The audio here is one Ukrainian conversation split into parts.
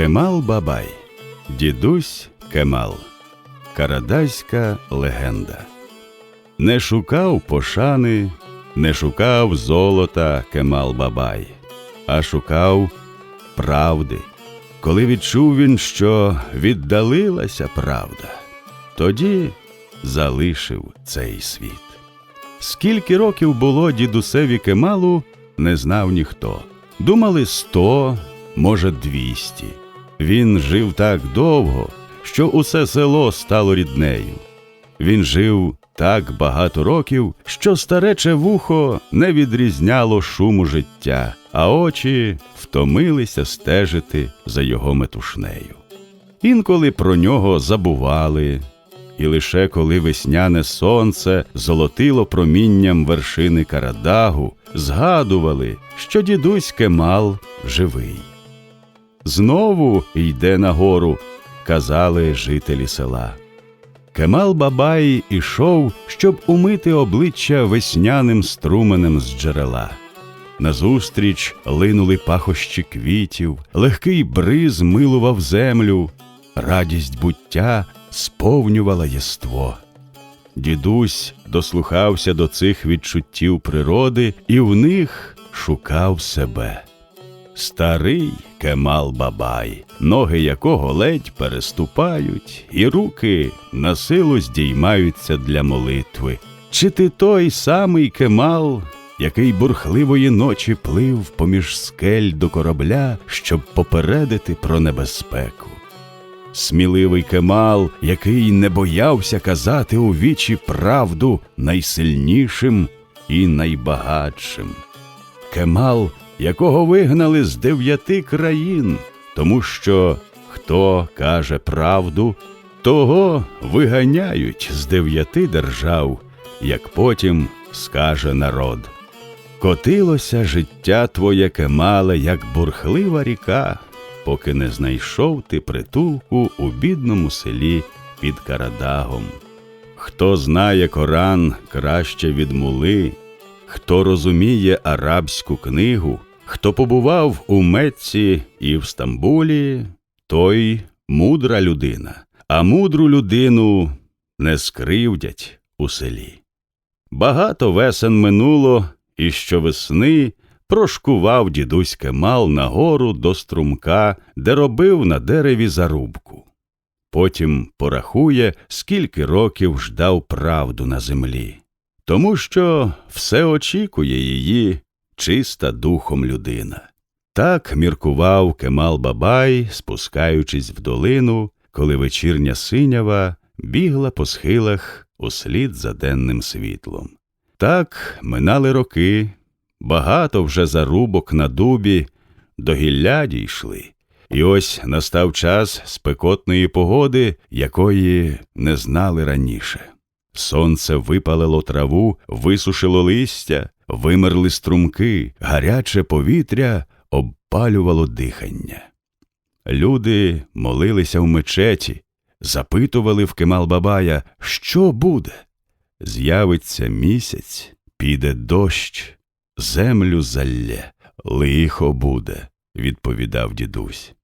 Кемал Бабай, дідусь Кемал, Карадайська легенда. Не шукав пошани, не шукав золота Кемал Бабай, а шукав правди. Коли відчув він, що віддалилася правда, тоді залишив цей світ. Скільки років було дідусеві Кемалу, не знав ніхто. Думали сто, може, двісті. Він жив так довго, що усе село стало ріднею. Він жив так багато років, що старече вухо не відрізняло шуму життя, а очі втомилися стежити за його метушнею. Інколи про нього забували, і лише коли весняне сонце золотило промінням вершини Карадагу, згадували, що дідусь Кемал живий. Знову йде нагору, казали жителі села. Кемал Бабай ішов, щоб умити обличчя весняним струменем з джерела. Назустріч линули пахощі квітів, легкий бриз милував землю, радість буття сповнювала єство. Дідусь дослухався до цих відчуттів природи і в них шукав себе. Старий Кемал Бабай, ноги якого ледь переступають, і руки на силу здіймаються для молитви. Чи ти той самий Кемал, який бурхливої ночі плив поміж скель до корабля, щоб попередити про небезпеку? Сміливий Кемал, який не боявся казати у вічі правду найсильнішим і найбагатшим. Кемал, якого вигнали з дев'яти країн, тому що хто каже правду, того виганяють з дев'яти держав, як потім скаже народ. Котилося життя твоє Кемале, як бурхлива ріка, поки не знайшов ти притулку у бідному селі під Карадагом. Хто знає Коран краще від мули, хто розуміє арабську книгу, хто побував у Мецці і в Стамбулі, той мудра людина, а мудру людину не скривдять у селі. Багато весен минуло, і щовесни прошкував дідусь Кемал нагору до струмка, де робив на дереві зарубку. Потім порахує, скільки років ждав правду на землі, тому що все очікує її чиста духом людина. Так міркував Кемал Бабай, спускаючись в долину, коли вечірня синява бігла по схилах услід за денним світлом. Так минали роки, багато вже зарубок на дубі, до гілля дійшли. І ось настав час спекотної погоди, якої не знали раніше. Сонце випалило траву, висушило листя, вимерли струмки, гаряче повітря обпалювало дихання. Люди молилися в мечеті, запитували в Кемал Бабая, що буде. З'явиться місяць, піде дощ, землю залє, лихо буде, відповідав дідусь.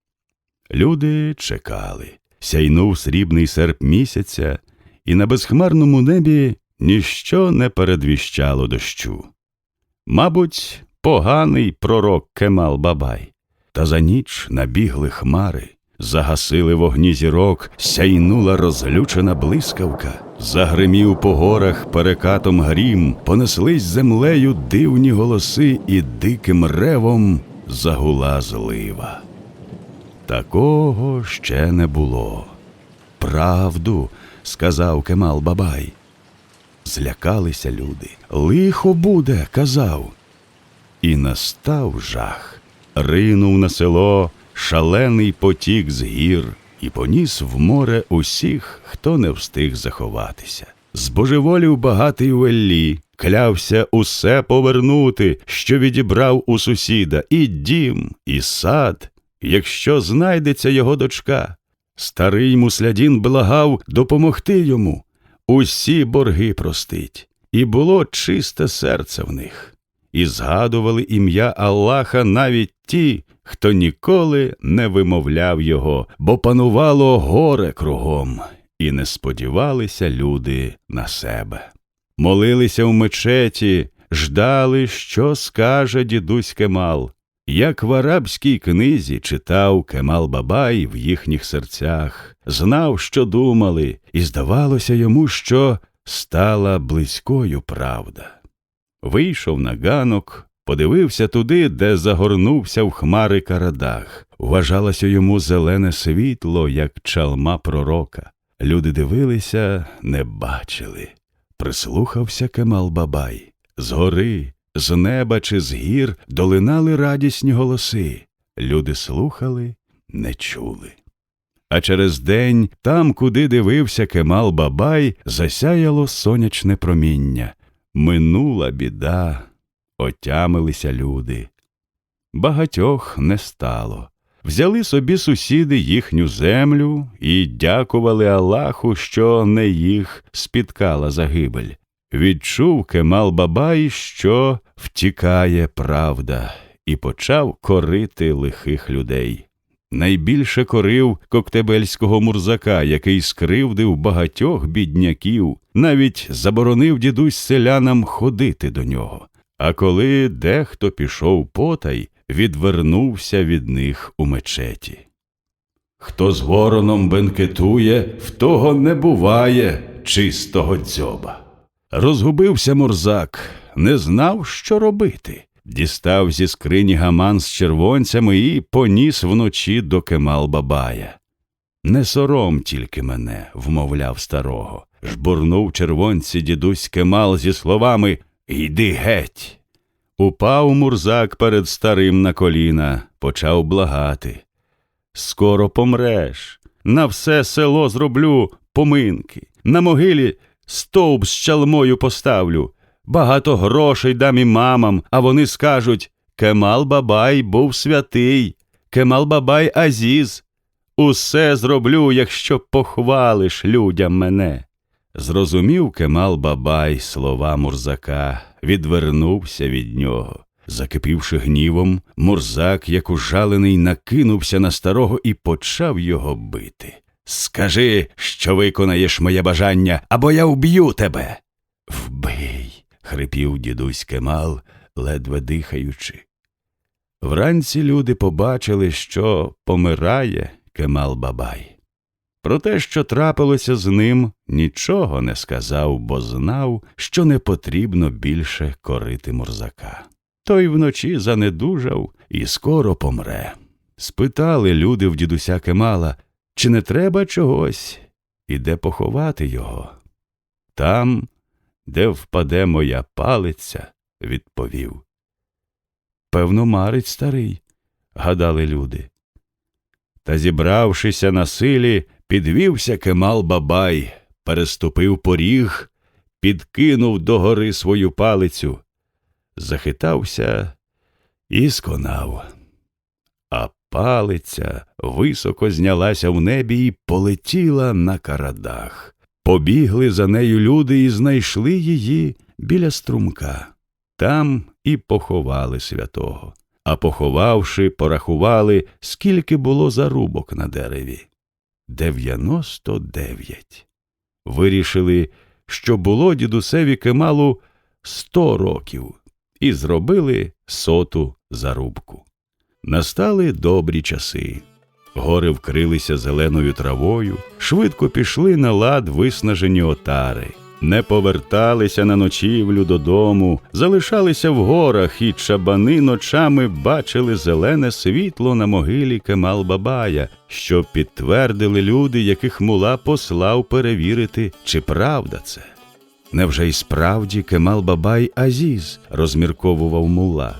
Люди чекали, сяйнув срібний серп місяця, і на безхмарному небі ніщо не передвіщало дощу. Мабуть, поганий пророк Кемал Бабай, та за ніч набігли хмари, загасили вогні зірок, сяйнула розлючена блискавка, загримів по горах перекатом грім, понеслись землею дивні голоси, і диким ревом загула злива. Такого ще не було. Правду, сказав Кемал Бабай. Злякалися люди. Лихо буде, казав. І настав жах. Ринув на село шалений потік з гір і поніс в море усіх, хто не встиг заховатися. Збожеволів багатий Веллі, клявся усе повернути, що відібрав у сусіда, і дім, і сад, якщо знайдеться його дочка. Старий муслядін благав допомогти йому, усі борги простить, і було чисте серце в них. і згадували ім'я Аллаха навіть ті, хто ніколи не вимовляв його, бо панувало горе кругом, і не сподівалися люди на себе. Молилися в мечеті, ждали, що скаже дідусь Кемал. Як в арабській книзі читав Кемал Бабай в їхніх серцях, знав, що думали, і здавалося йому, що стала близькою правда. Вийшов на ганок, подивився туди, де загорнувся в хмари карадах. Вважалося йому зелене світло, як чалма пророка. Люди дивилися, не бачили. Прислухався Кемал Бабай. Згори, з неба чи з гір долинали радісні голоси. Люди слухали, не чули. А через день, там, куди дивився Кемал Бабай, засяяло сонячне проміння. Минула біда, отямилися люди. Багатьох не стало. Взяли собі сусіди їхню землю і дякували Аллаху, що не їх спіткала загибель. Відчув Кемал Бабай, що втікає правда, і почав корити лихих людей. Найбільше корив коктебельського мурзака, який скривдив багатьох бідняків, навіть заборонив дідусь селянам ходити до нього. А коли дехто пішов потай, відвернувся від них у мечеті. Хто з вороном бенкетує, в того не буває чистого дзьоба. Розгубився мурзак, не знав, що робити. Дістав зі скрині гаман з червонцями і поніс вночі до Кемал Бабая. Не сором тільки мене, вмовляв старого. Жбурнув червонці дідусь Кемал зі словами Йди геть. Упав мурзак перед старим на коліна, почав благати. Скоро помреш, на все село зроблю поминки, на могилі стовп з чалмою поставлю, багато грошей дам і мамам, а вони скажуть Кемал Бабай був святий, Кемал Бабай Азіз. Усе зроблю, якщо похвалиш людям мене. Зрозумів Кемал Бабай слова Мурзака, відвернувся від нього. Закипівши гнівом, Мурзак, як ужалений, накинувся на старого і почав його бити. Скажи, що виконаєш моє бажання, або я вб'ю тебе. Вбий. хрипів дідусь Кемал, ледве дихаючи. Вранці люди побачили, що помирає Кемал Бабай. Про те, що трапилося з ним, нічого не сказав, бо знав, що не потрібно більше корити мурзака. Той вночі занедужав і скоро помре. Спитали люди в дідуся Кемала, чи не треба чогось, і де поховати його. Там, де впаде моя палиця, відповів. Певно, марить старий, гадали люди. Та, зібравшися на силі, підвівся Кемал Бабай, переступив поріг, підкинув догори свою палицю, захитався і сконав. А палиця високо знялася в небі і полетіла на карадах. Побігли за нею люди і знайшли її біля струмка. Там і поховали святого. А поховавши, порахували, скільки було зарубок на дереві. Дев'яносто дев'ять. Вирішили, що було дідусеві Кемалу сто років, і зробили соту зарубку. Настали добрі часи. Гори вкрилися зеленою травою, швидко пішли на лад виснажені отари, не поверталися на ночівлю додому, залишалися в горах, і чабани ночами бачили зелене світло на могилі Кемал Бабая, що підтвердили люди, яких мула послав перевірити, чи правда це. Невже й справді Кемал Бабай Азіз, розмірковував мула.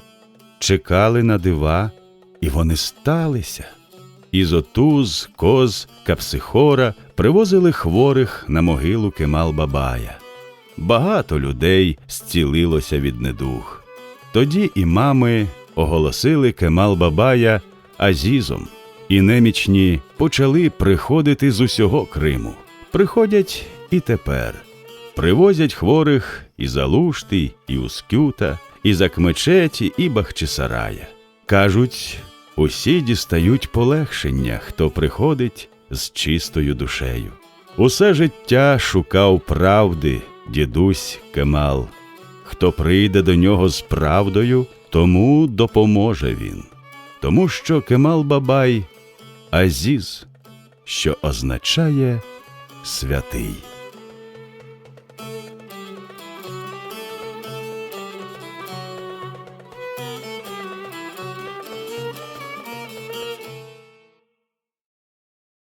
Чекали на дива, і вони сталися. Ізотуз, коз, капсихора привозили хворих на могилу Кемал Бабая. Багато людей зцілилося від недух. Тоді імами оголосили Кемал Бабая Азізом, і немічні почали приходити з усього Криму. Приходять і тепер. Привозять хворих із Алушти, і Ускюта, і Закмечеті, і Бахчисарая. Кажуть, усі дістають полегшення, хто приходить з чистою душею. Усе життя шукав правди дідусь Кемал. Хто прийде до нього з правдою, тому допоможе він. Тому що Кемал Бабай Азіз, що означає святий.